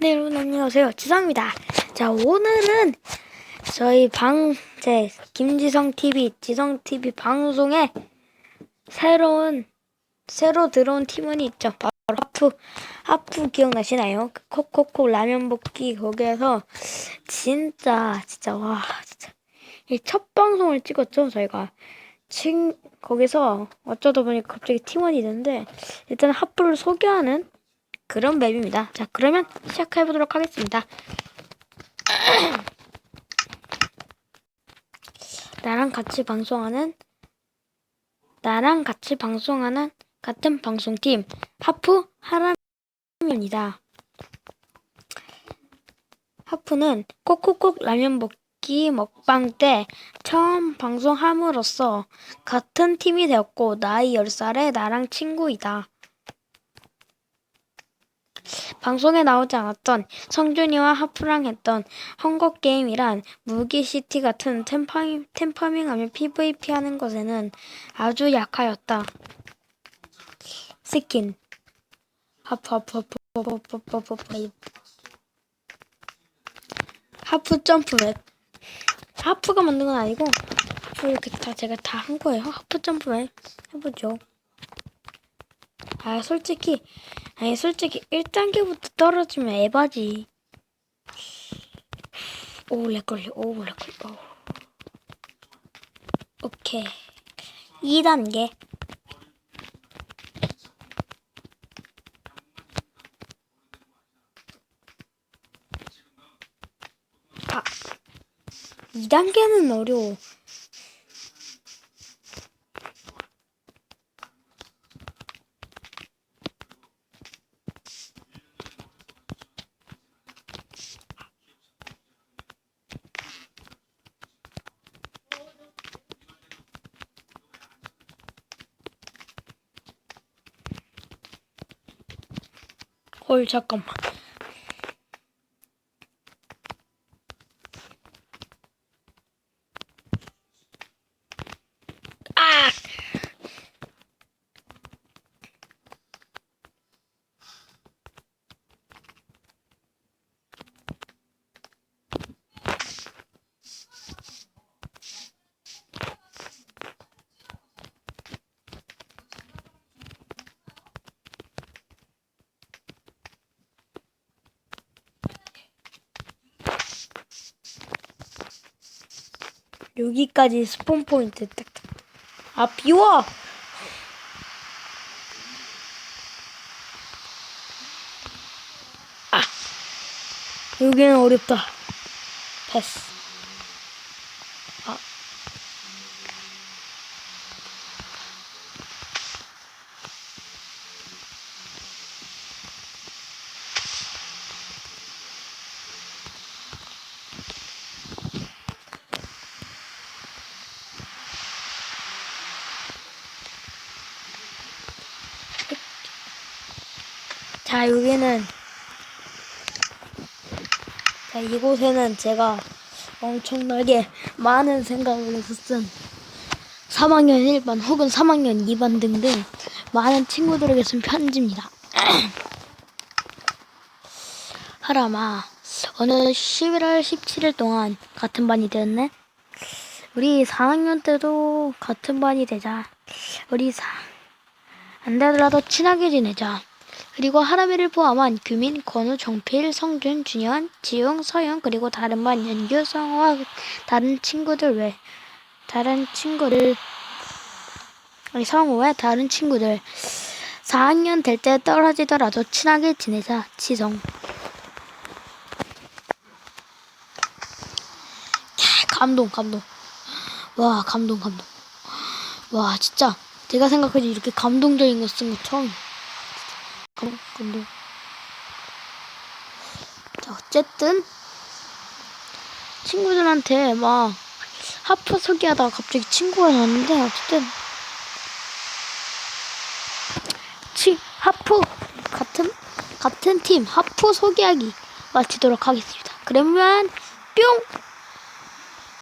네, 여러분 안녕하세요. 지성입니다. 자, 오늘은 저희 방, 제 김지성 TV, 지성 TV 방송에 새로운, 새로 들어온 팀원이 있죠. 바로 하프, 하프 기억나시나요? 그 콕콕콕 라면 볶기 거기에서 진짜, 진짜, 와, 진짜. 이 첫 방송을 찍었죠, 저희가. 친, 거기서 어쩌다 보니 갑자기 팀원이 됐는데, 일단 하프를 소개하는 그런 맵입니다. 자, 그러면 시작해 보도록 하겠습니다. 나랑 같이 방송하는 나랑 같이 방송하는 같은 방송팀 하프 하람입니다. 하프는 꼭꼭꼭 라면 먹기 먹방 때 처음 방송함으로써 같은 팀이 되었고 나이 10살의 나랑 친구이다. 방송에 나오지 않았던 성준이와 하프랑 했던 헝거 게임이란 무기시티 같은 템파밍, 템파밍하며 PVP 하는 것에는 아주 약하였다. 스킨 하프 하프 하프 하프 하프 하프 하프 하프 하프 점프맵 하프가 만든 건 아니고 이렇게 다 제가 다 한 거예요. 하프 점프맵 해보죠. 아 솔직히 아니 솔직히 1단계부터 떨어지면 에바지. 오 렉걸려. 오 렉걸려. 오. 오케이. 2단계. 아 2단계는 어려워 헐 잠깐만 아! 여기까지 스폰 포인트 딱. 아 비워. 아 여기는 어렵다. 패스. 자, 여기는 자, 이곳에는 제가 엄청나게 많은 생각을 해서 쓴 3학년 1반 혹은 3학년 2반 등등 많은 친구들에게 쓴 편지입니다. 하람아, 어느 11월 17일 동안 같은 반이 되었네? 우리 4학년 때도 같은 반이 되자. 우리 4, 안 되더라도 친하게 지내자. 그리고 하람이를 포함한 규민, 권우, 정필, 성준, 준현, 지웅, 서영 그리고 다른 반 연규, 성호와 다른 친구들 외 다른 친구들 성호와 다른 친구들. 4학년 될 때 떨어지더라도 친하게 지내자 지성. 캬, 감동 감동. 와 감동 감동. 와 진짜. 제가 생각해도 이렇게 감동적인 거 쓴 거 처음 감- 감동 자 어쨌든 친구들한테 막 하프 소개하다가 갑자기 친구가 나왔는데 어쨌든 치 하프 같은 같은 팀 하프 소개하기 마치도록 하겠습니다. 그러면 뿅